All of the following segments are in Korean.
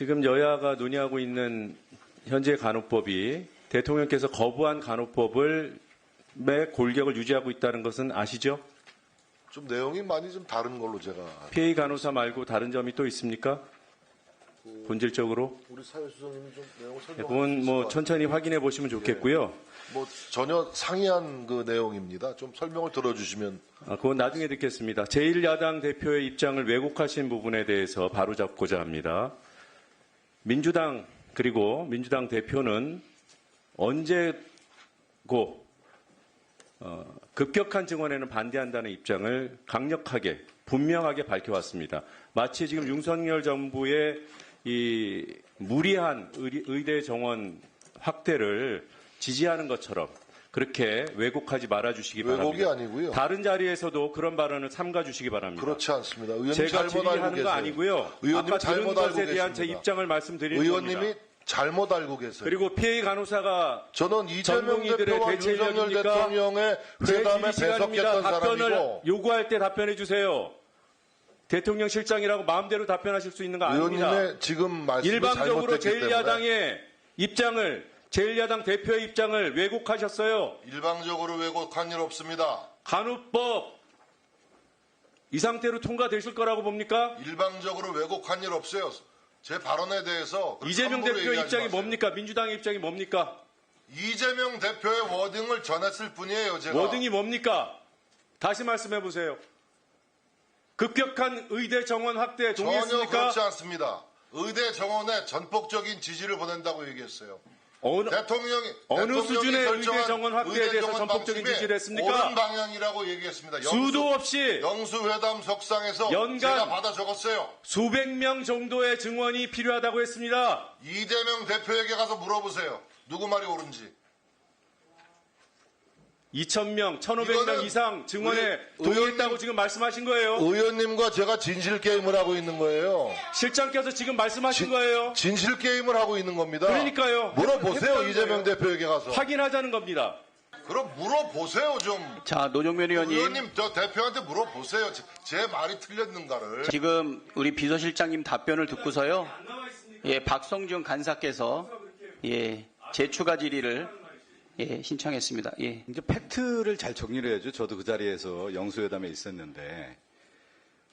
지금 여야가 논의하고 있는 현재 간호법이 대통령께서 거부한 간호법을 매 골격을 유지하고 있다는 것은 아시죠? 좀 내용이 많이 좀 다른 걸로 제가 PA 간호사 말고 다른 점이 또 있습니까? 본질적으로? 우리 사회수석님이 좀 내용을 네, 설명해 그건 뭐것 천천히 확인해 보시면 좋겠고요. 뭐 전혀 상이한 그 내용입니다. 좀 설명을 들어주시면 아, 그건 나중에 듣겠습니다. 제1야당 대표의 입장을 왜곡하신 부분에 대해서 바로잡고자 합니다. 민주당 그리고 민주당 대표는 언제고 어, 급격한 증원에는 반대한다는 입장을 강력하게 분명하게 밝혀왔습니다. 마치 지금 윤석열 정부의 이 무리한 의대 정원 확대를 지지하는 것처럼 그렇게 왜곡하지 말아주시기 왜곡이 바랍니다. 아니고요. 다른 자리에서도 그런 발언을 삼가 주시기 바랍니다. 그렇지 않습니다. 의원님 제가 잘못 알고 질의하는 계세요. 거 아니고요. 의원님 아까 잘못 들은 알고 것에 대한 제 계십니다. 입장을 말씀드리는 의원님이 겁니다. 잘못 알고 계세요. 그리고 PA 간호사가 저는 이재명 전문의들의 대표와 대체 윤석열? 대통령의 제 회담에 질의 시간입니다. 배석했던 답변을 사람이고 요구할 때 답변해 주세요. 대통령 실장이라고 마음대로 답변하실 수 있는 거 아닙니다. 의원님의 지금 말씀이 일방적으로 잘못됐기 때문에 제1야당의 입장을 제1야당 대표의 입장을 왜곡하셨어요. 일방적으로 왜곡한 일 없습니다. 간호법 이 상태로 통과되실 거라고 봅니까? 일방적으로 왜곡한 일 없어요. 제 발언에 대해서 그렇게 이재명 대표 입장이 마세요. 뭡니까? 민주당의 입장이 뭡니까? 이재명 대표의 워딩을 전했을 뿐이에요. 제가 워딩이 뭡니까? 다시 말씀해 보세요. 급격한 의대 정원 확대 전혀 동의했습니까? 그렇지 않습니다. 의대 정원에 전폭적인 지지를 보낸다고 얘기했어요. 어느, 대통령이 어느 수준의 의대 정원 확대에 대해서 전폭적인 지지를 했습니까? 옳은 방향이라고 얘기했습니다. 수도 없이 영수회담 석상에서 연간 제가 받아 적었어요. 수백 명 정도의 증원이 필요하다고 했습니다. 이재명 대표에게 가서 물어보세요. 누구 말이 옳은지. 2,000명, 1,500명 이거는 이상 증원에 우리 동의했다고 의원님- 지금 말씀하신 거예요. 의원님과 제가 진실 게임을 하고 있는 거예요. 실장께서 지금 말씀하신 지- 거예요. 진실 게임을 하고 있는 겁니다. 그러니까요. 물어보세요. 이재명 거예요. 대표에게 가서. 확인하자는 겁니다. 그럼 물어보세요 좀. 자, 노정면 의원님. 의원님 저 대표한테 물어보세요. 제, 제 말이 틀렸는가를. 지금 우리 비서실장님 답변을 듣고서요. 예, 박성준 간사께서 예, 재추가 질의를 예, 신청했습니다. 예. 이제 팩트를 잘 정리를 해야죠. 저도 그 자리에서 영수회담에 있었는데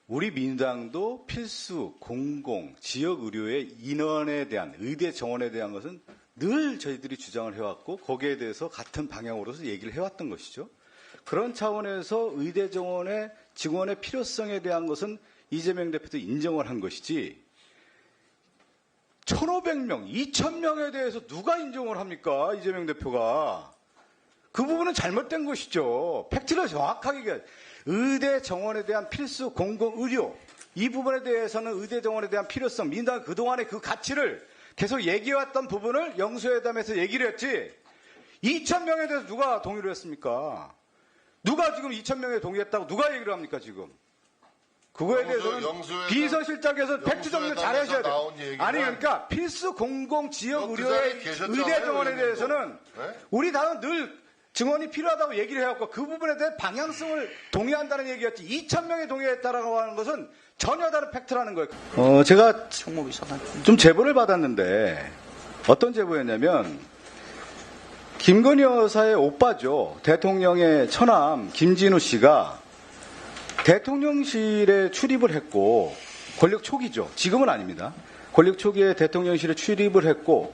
우리 민주당도 필수 공공 지역 의료의 인원에 대한 의대 정원에 대한 것은 늘 저희들이 주장을 해왔고 거기에 대해서 같은 방향으로서 얘기를 해왔던 것이죠. 그런 차원에서 의대 정원의 증원의 필요성에 대한 것은 이재명 대표도 인정을 한 것이지 1,500명, 2,000명에 대해서 누가 인정을 합니까? 이재명 대표가. 그 부분은 잘못된 것이죠. 팩트를 정확하게 얘기해. 의대 정원에 대한 필수 공공 의료 이 부분에 대해서는 의대 정원에 대한 필요성 민당 그동안의 그 가치를 계속 얘기해왔던 부분을 영수회담에서 얘기를 했지 2,000명에 대해서 누가 동의를 했습니까? 누가 지금 2,000명에 동의했다고 누가 얘기를 합니까 지금? 그거에 대해서는 비서실장께서 팩트 정리 잘 하셔야 돼요. 아니 그러니까 필수 공공 지역 그 의료의 의대 정원에. 대해서는 네? 우리 당은 늘 증원이 필요하다고 얘기를 해왔고 그 부분에 대해 방향성을 동의한다는 얘기였지 2,000명이 동의했다라고 하는 것은 전혀 다른 팩트라는 거예요. 어, 제가. 좀 제보를 받았는데 어떤 제보였냐면 김건희 여사의 오빠죠. 대통령의 처남 김진우 씨가 대통령실에 출입을 했고 권력 초기죠. 지금은 아닙니다. 권력 초기에 대통령실에 출입을 했고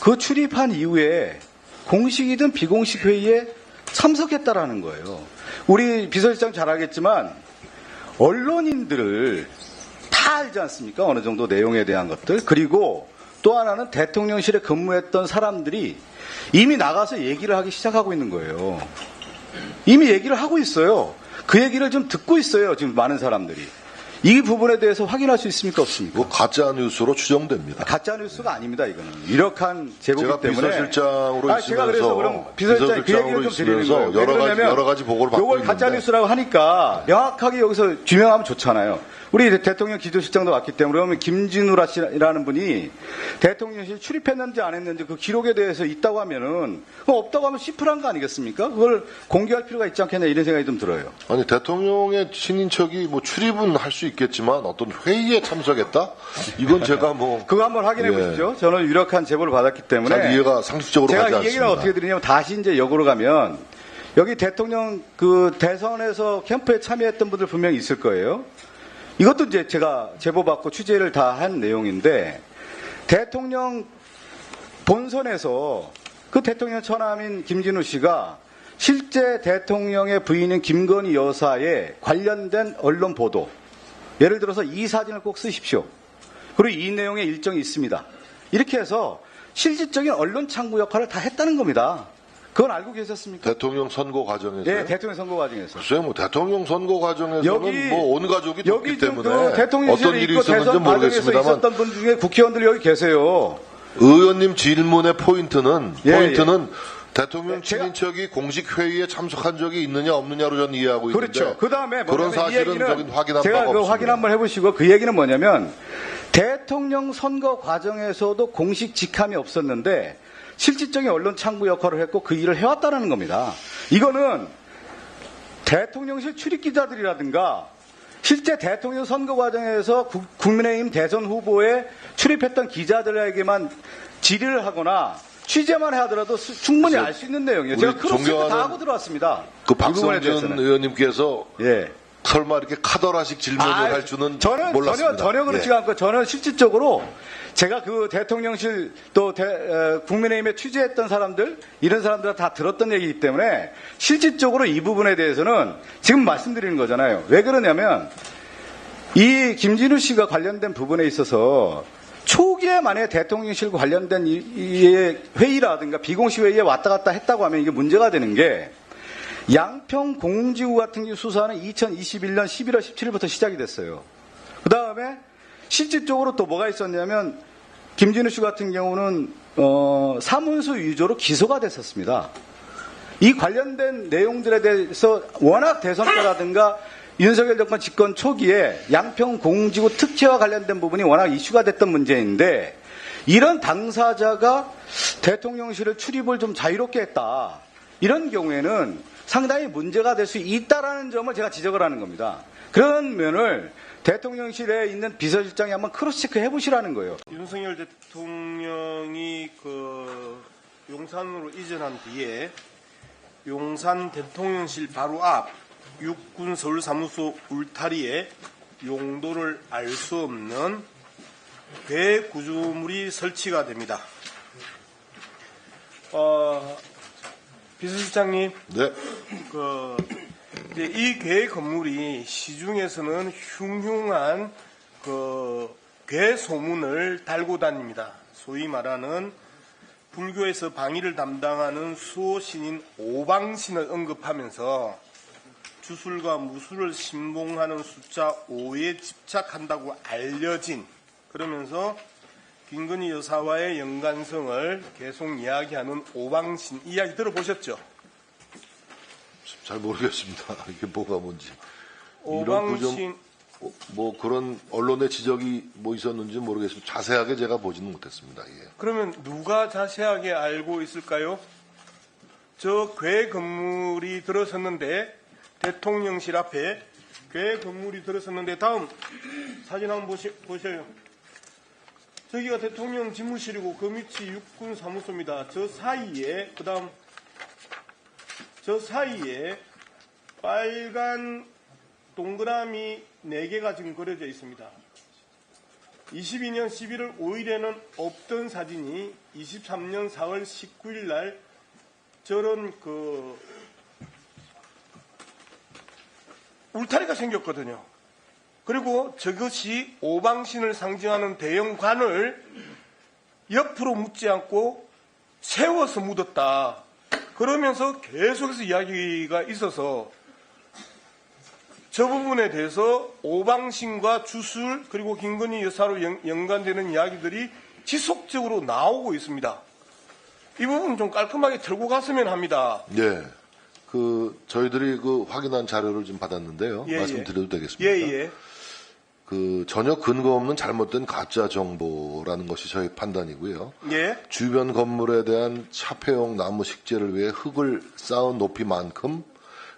그 출입한 이후에 공식이든 비공식 회의에 참석했다라는 거예요. 우리 비서실장 잘 알겠지만 언론인들을 다 알지 않습니까? 어느 정도 내용에 대한 것들. 그리고 또 하나는 대통령실에 근무했던 사람들이 이미 나가서 얘기를 하기 시작하고 있는 거예요. 이미 얘기를 하고 있어요. 그 얘기를 좀 듣고 있어요. 지금 많은 사람들이. 이 부분에 대해서 확인할 수 있습니까? 없습니까? 이거 가짜 뉴스로 추정됩니다. 가짜 뉴스가 아닙니다. 이거는 유력한 제보기 제가 때문에. 비서실장으로 아, 제가 그래서 그럼 비서실장 그 얘기를 좀 드리는 거예요. 왜 여러 가지 여러 가지 보고를 받고 있는데 가짜 뉴스라고 하니까 명확하게 여기서 규명하면 좋잖아요. 우리 대통령 기조실장도 왔기 때문에 그러면 김진우라 씨라는 분이 대통령실 출입했는지 안 했는지 그 기록에 대해서 있다고 하면은 없다고 하면 시플한 거 아니겠습니까? 그걸 공개할 필요가 있지 않겠냐 이런 생각이 좀 들어요. 아니 대통령의 친인척이 뭐 출입은 할 수 있겠지만 어떤 회의에 참석했다? 이건 제가 뭐 그거 한번 확인해 예. 보십시오. 저는 유력한 제보를 받았기 때문에 잘 이해가 상식적으로 제가 이 얘기를 않습니다. 어떻게 드리냐면 다시 이제 역으로 가면 여기 대통령 그 대선에서 캠프에 참여했던 분들 분명히 있을 거예요. 이것도 이제 제가 제보받고 취재를 다 한 내용인데 대통령 본선에서 그 대통령 처남인 김진우 씨가 실제 대통령의 부인인 김건희 여사에 관련된 언론 보도 예를 들어서 이 사진을 꼭 쓰십시오. 그리고 이 내용의 일정이 있습니다. 이렇게 해서 실질적인 언론 창구 역할을 다 했다는 겁니다. 그건 알고 계셨습니까? 대통령 선거 과정에서 네, 대통령 선거 과정에서. 글쎄요, 뭐 대통령 선거 과정에서는 여기 뭐온 가족이 여기 때문에 그 대통령실에 어떤 일이 있었는지 모르겠습니다만 있었던 분 중에 국회의원들 여기 계세요. 의원님 질문의 포인트는 예, 포인트는 대통령 네, 제가- 친인척이 공식 회의에 참석한 적이 있느냐 없느냐로 저는 이해하고 있는데 그렇죠. 그 다음에 그런 사실은 저기 확인한 제가 그 없습니다. 확인 한번 해보시고 그 얘기는 뭐냐면 대 통령 선거 과정에서도 공식 직함이 없었는데 실질적인 언론 창구 역할을 했고 그 일을 해왔다는 겁니다. 이거는 대통령실 출입 기자들이라든가 실제 대통령 선거 과정에서 국- 국민의힘 대선 후보에 출입했던 기자들에게만 질의를 하거나 취재만 하더라도 수- 충분히 알 수 있는 내용이에요. 제가 우리 크로스체크 다 존경하는 하고 들어왔습니다. 그 박성준. 의원님께서 예. 설마 이렇게 카더라식 질문을 아, 할 줄은 저는 몰랐습니다. 전혀 전혀 그렇지가 예. 않고 저는 실질적으로 제가 그 대통령실 또 대- 에, 국민의힘에 취재했던 사람들 이런 사람들 다 들었던 얘기이기 때문에 실질적으로 이 부분에 대해서는 지금 말씀드리는 거잖아요. 왜 그러냐면 이 김진우 씨가 관련된 부분에 있어서 초기에 만약에 대통령실 관련된 이, 이 회의라든가 비공식 회의에 왔다 갔다 했다고 하면 이게 문제가 되는 게 양평 공지구 같은 경우 수사는 2021년 11월 17일부터 시작이 됐어요. 그 다음에 실질적으로 또 뭐가 있었냐면 김진우 씨 같은 경우는 어, 사문서 위조로 기소가 됐었습니다. 이 관련된 내용들에 대해서 워낙 대선 때라든가 윤석열 정권 집권 초기에 양평 공지구 특혜와 관련된 부분이 워낙 이슈가 됐던 문제인데 이런 당사자가 대통령실을 출입을 좀 자유롭게 했다. 이런 경우에는 상당히 문제가 될 수 있다라는 점을 제가 지적을 하는 겁니다. 그런 면을 대통령실에 있는 비서실장이 한번 크로스체크 해보시라는 거예요. 윤석열 대통령이 그 용산으로 이전한 뒤에 용산 대통령실 바로 앞 육군 서울사무소 울타리에 용도를 알 수 없는 괴 구조물이 설치가 됩니다. 어, 비서실장님, 네. 그 이제 이 괴 건물이 시중에서는 흉흉한 그괴 소문을 달고 다닙니다. 소위 말하는 불교에서 방위를 담당하는 수호신인 오방신을 언급하면서 주술과 무술을 신봉하는 숫자 5에 집착한다고 알려진 그러면서 김건희 여사와의 연관성을 계속 이야기하는 오방신 이야기 들어보셨죠? 잘 모르겠습니다. 이게 뭐가 뭔지. 이런 오방신 어, 뭐 그런 언론의 지적이 뭐 있었는지 모르겠습니다. 자세하게 제가 보지는 못했습니다. 예. 그러면 누가 자세하게 알고 있을까요? 저 괴 건물이 들어섰는데 대통령실 앞에 괴 건물이 들어섰는데 다음 사진 한번 보시, 보셔요. 저기가 대통령 집무실이고 그 밑이 육군 사무소입니다. 저 사이에 그 다음 저 사이에 빨간 동그라미 4개가 지금 그려져 있습니다. 22년 11월 5일에는 없던 사진이 23년 4월 19일 날 저런 그 울타리가 생겼거든요. 그리고 저것이 오방신을 상징하는 대형관을 옆으로 묻지 않고 세워서 묻었다. 그러면서 계속해서 이야기가 있어서 저 부분에 대해서 오방신과 주술 그리고 김건희 여사로 연, 연관되는 이야기들이 지속적으로 나오고 있습니다. 이 부분 좀 깔끔하게 털고 갔으면 합니다. 예. 그 저희들이 그 확인한 자료를 좀 받았는데요. 예, 예. 말씀드려도 되겠습니까? 예, 예. 그 전혀 근거 없는 잘못된 가짜 정보라는 것이 저희 판단이고요. 예. 주변 건물에 대한 차폐용 나무 식재를 위해 흙을 쌓은 높이만큼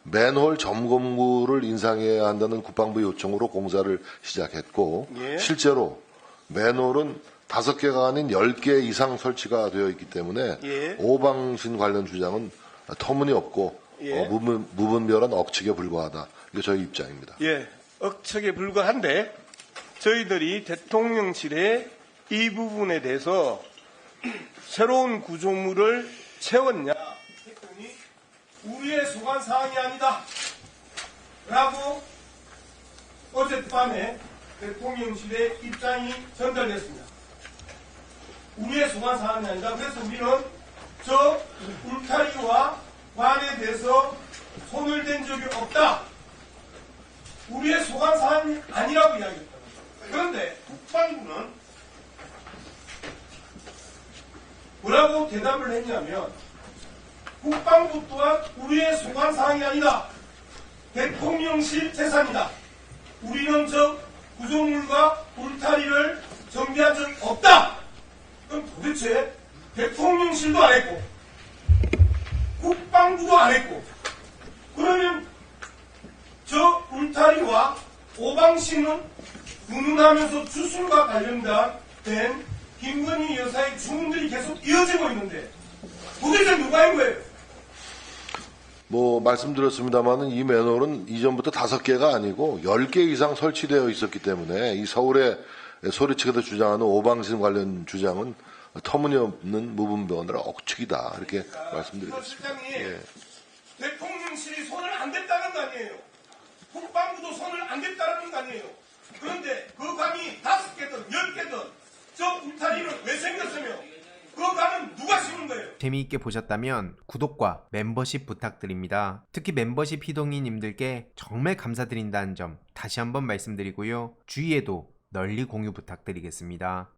맨홀 점검구를 인상해야 한다는 국방부 요청으로 공사를 시작했고 예. 실제로 맨홀은 다섯 개가 아닌 열 개 이상 설치가 되어 있기 때문에 예. 오방신 관련 주장은 터무니없고 예. 어, 무분, 무분별한 억측에 불과하다. 이게 저희 입장입니다. 예, 억측에 불과한데 저희들이 대통령실에 이 부분에 대해서 새로운 구조물을 채웠냐 했더니 우리의 소관 사항이 아니다 라고 어젯밤에 대통령실의 입장이 전달됐습니다. 우리의 소관 사항이 아니다. 그래서 우리는 저 울타리와 관에 대해서 손을 댄 적이 없다. 우리의 소관 사항이 아니라고 이야기했다. 그런데 국방부는 뭐라고 대답을 했냐면 국방부 또한 우리의 소관 사항이 아니다. 대통령실 재산이다. 우리는 저 구조물과 울타리를 정비한 적이 없다. 그럼 도대체 대통령실도 안 했고 국방부도 안 했고 그러면 저 울타리와 오방신은 운운하면서 주술과 관련된 김건희 여사의 주문들이 계속 이어지고 있는데 도대체 누가 한 거예요? 뭐 말씀드렸습니다만은 이 맨홀은 이전부터 다섯 개가 아니고 열 개 이상 설치되어 있었기 때문에 이 서울의 소리치게도 주장하는 오방신 관련 주장은 터무니없는 무분별한 억측이다 이렇게 말씀드리겠습니다. 실장님 예. 대통령실이 손을 안 댔다는 거 아니에요? 국방부도 손을 안 댔다는 거 아니에요? 그런데 그 감이 다섯 개든 열 개든 저 울타리는 왜 생겼으며 그 감은 누가 심은 거예요? 재미있게 보셨다면 구독과 멤버십 부탁드립니다. 특히 멤버십 희동이님들께 정말 감사드린다는 점 다시 한번 말씀드리고요. 주위에도 널리 공유 부탁드리겠습니다.